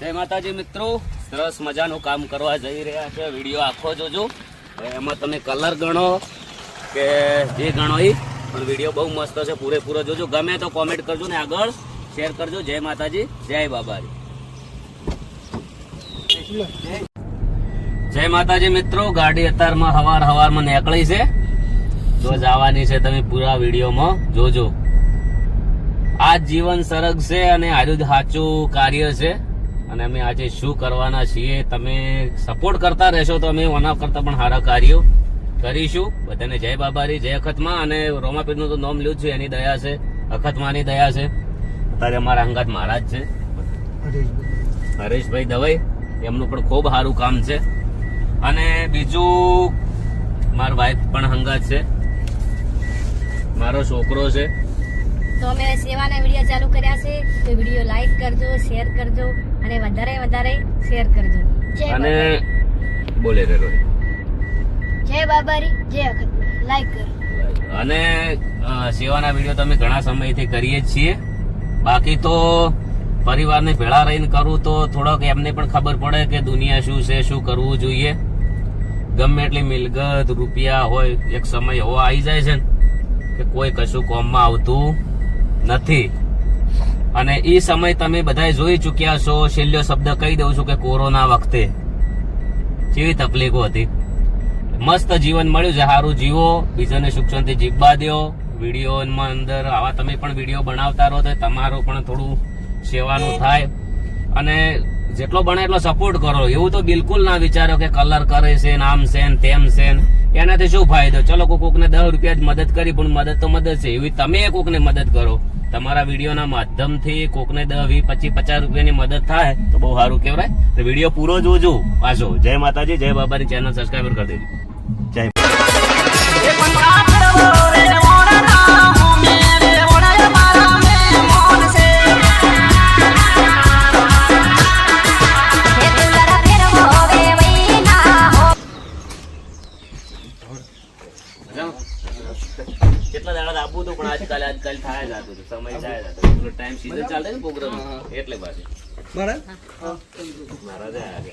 જય માતાજી મિત્રો. સરસ મજાનું કામ કરવા જઈ રહ્યા છે. વીડિયો આખો જોજો. એમાં તમે કલર ગણો કે જે ગણો એ પણ વીડિયો બહુ મસ્ત છે, પૂરેપૂરો જોજો. ગમે તો કોમેન્ટ કરજો ને આગળ. શેર કરજો. જય માતાજી. જય બાબાજી. જય માતાજી મિત્રો. ગાડી અત્યારમાં હવાર હવારમાં નીકળી છે. તો જવાની છે તમે પૂરા વિડીયોમાં. જોજો. આ જ જીવન સરગ છે અને જ સાચું કાર્ય છે. અને અમે આજે શું કરવાના છીએ, તમે સપોર્ટ કરતા રહેશો તો અમે ઓના કરતા પણ સારા કાર્યો કરીશું. બધાને જય બાબારી, જય અખતમાં અને રોમાપીરનું તો નામ લ્યું છે, એની દયા છે, અખતમાની દયા છે. અત્યારે અમારા અંગાત મહારાજ છે. હરેશભાઈ દવાઈ, એમનું પણ ખૂબ સારું કામ છે. અને બીજું, મારા વાઈફ પણ હંગાત છે. મારો છોકરો છે. તો અમે સેવાના વીડિયો ચાલુ કર્યા છે, તો વીડિયો લાઈક કરજો શેર કરજો. અને વધારે વધારે શેર કરજો. અને બોલે રે રોહિત. જય બાબારી જય અખત લાઈક કરો. અને સેવાના વીડિયો તો અમે ઘણા સમયથી કરીએ જ છીએ. બાકી તો પરિવારને ભેળા રહીને કરું તો થોડોક એમને પણ ખબર પડે કે દુનિયા શું છે શું કરવું જોઈએ. ગમે એટલી મિલગત રૂપિયા હોય એક સમય એવો આવી જાય છે ને કે કોઈ કશું કોમમાં આવતું નથી. અને એ સમય તમે બધાએ જોઈ ચૂક્યા છો છેલ્લો શબ્દ કહી દઉં છું કે કોરોના વખતે. કેવી તકલીફો હતી. મસ્ત જીવન મળ્યું છે સારું જીવો, બીજાને સુખ શાંતિ જીવવા દો વિડીયોમાં અંદર આવા તમે પણ વીડિયો બનાવતા રહો તો તમારું પણ થોડું સેવાનું થાય. અને જેટલો બને એટલો સપોર્ટ કરો. એવું તો બિલકુલ ના વિચારો કે કલર કરે છે આમ છે ને તેમ છે એનાથી શું ફાયદો? ચલો કોકને દસ રૂપિયા જ મદદ કરી, પણ મદદ તો મદદ છે. એવી તમે કોકને મદદ કરો. તમારા વિડીયોના માધ્યમથી કોકને દસ, વીસ, પચીસ, પચાસ રૂપિયાની મદદ થાય, તો બહુ સારું કહેવાય. તો વીડિયો પૂરો જોજો. પાછો. જય માતાજી, જય બાબાની ચેનલ સબસ્ક્રાઈબર કરી દેજો. જય હતું પણ આજકાલ આજકાલ થાય જ હતું. સમય જાય જ. ટાઈમ સીઝન ચાલે ને પ્રોગ્રામ એટલે પાછી મારા આજે.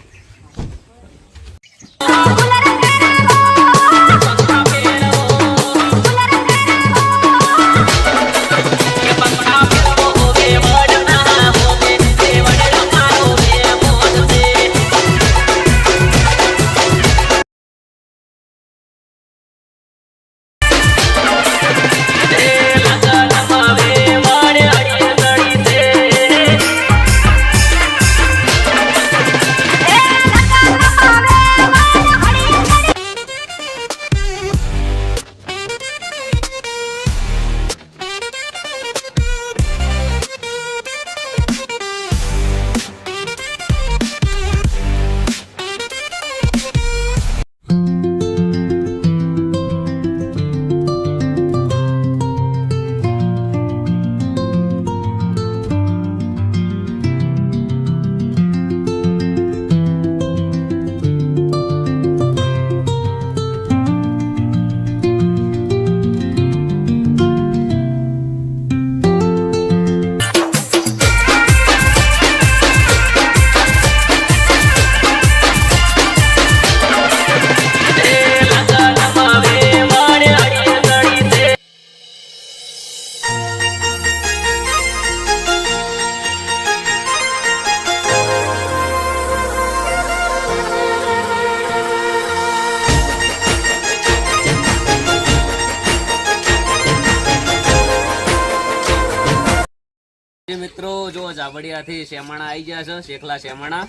જે મિત્રો જો જાબડિયાથી શેમાણા આવી ગયા છે શેખલા શેમાણા.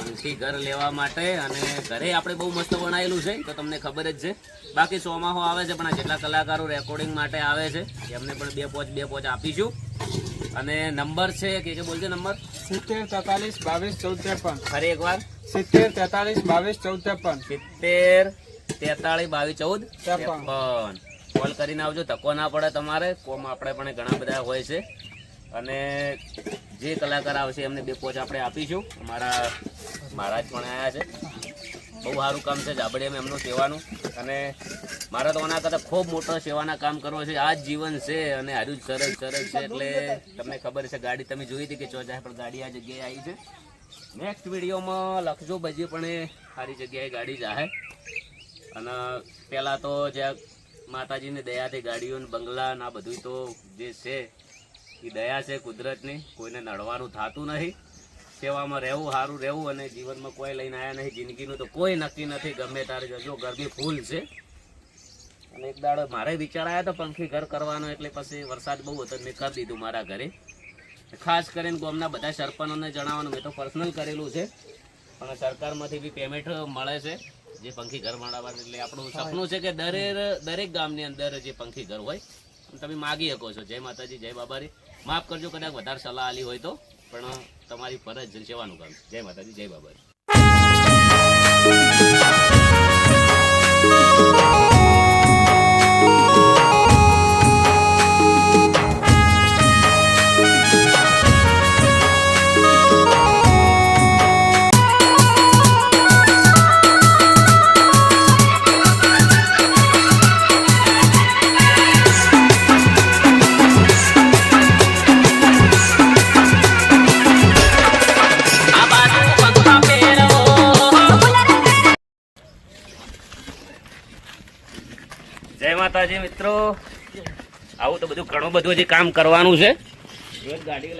અહીંથી ઘર લેવા માટે અને ઘરે આપણે બહુ મસ્ત બનાવેલું છે તો તમને ખબર જ છે. બાકી સોમાહો આવે છે પણ આ જેટલા કલાકારો રેકોર્ડિંગ માટે આવે છે એમને પણ બે પોચ બે પોચ આપીશું. અને નંબર છે કે જે બોલજો નંબર? સિત્તેર તેતાલીસ બાવીસ ચૌદ ત્રેપન. ફરી એકવાર. સિત્તેર તેતાલીસ બાવીસ ચૌદ ત્રેપન. સિત્તેર તેતાળીસ બાવીસ ચૌદ ત્રેપન. ત્રેપન. કોલ કરીને આવજો ધક્કો ના પડે તમારે. કોમ આપણે પણ ઘણા બધા હોય છે. અને જે કલાકાર આવશે એમને બે કોચ આપણે આપીશું. અમારા મહારાજ પણ આવ્યા છે. બહુ સારું કામ છે જાબડિયામાં એમનું સેવાનું. અને મારા તો આના કરતાં ખૂબ મોટો સેવાના કામ કરવો છે. આ જ જીવન છે અને હારું જ સરસ સરસ છે. એટલે તમને ખબર છે ગાડી તમે જોઈ હતી કે ચોજાય પણ ગાડી આ જગ્યાએ આવી છે. નેક્સ્ટ વિડીયોમાં લખજો બજી પણ એ સારી જગ્યાએ ગાડી જાહે. અને પહેલાં તો જે માતાજીની દયાથી ગાડીઓ બંગલા આ બધું તો જે છે એ દયા છે કુદરતની કોઈને નડવાનું થતું નહીં. સેવામાં રહેવું સારું રહેવું અને જીવનમાં કોઈ લઈને આવ્યા નહીં. જિંદગીનું તો કોઈ નક્કી નથી. ગમે તારે જજો ગરમી ફૂલ છે. અને એક દાડો મારે વિચાર આવ્યા તો પંખી ઘર કરવાનો એટલે પછી વરસાદ બહુ હતો મેં કરી દીધું મારા ઘરે. ખાસ કરીને ગામના બધા સરપંચોને જણાવવાનું મેં તો પર્સનલ કરેલું છે. પણ સરકારમાંથી બી પેમેન્ટ મળે છે જે પંખી ઘર મળવાનું એટલે આપણું સપનું છે કે દરેક દરેક ગામની અંદર જે પંખી ઘર હોય તમે માગી શકો છો. જય માતાજી જય બાબારી. માફ કરજો, કદાચ વધારે સલાહ આલી હોય તો. પણ, તમારી ફરજ છે સેવાનું કામ. જય માતાજી, જય બાબારી મિત્રો. આવું તો બધું ઘણું બધું હજી કામ કરવાનું છે. ગાડી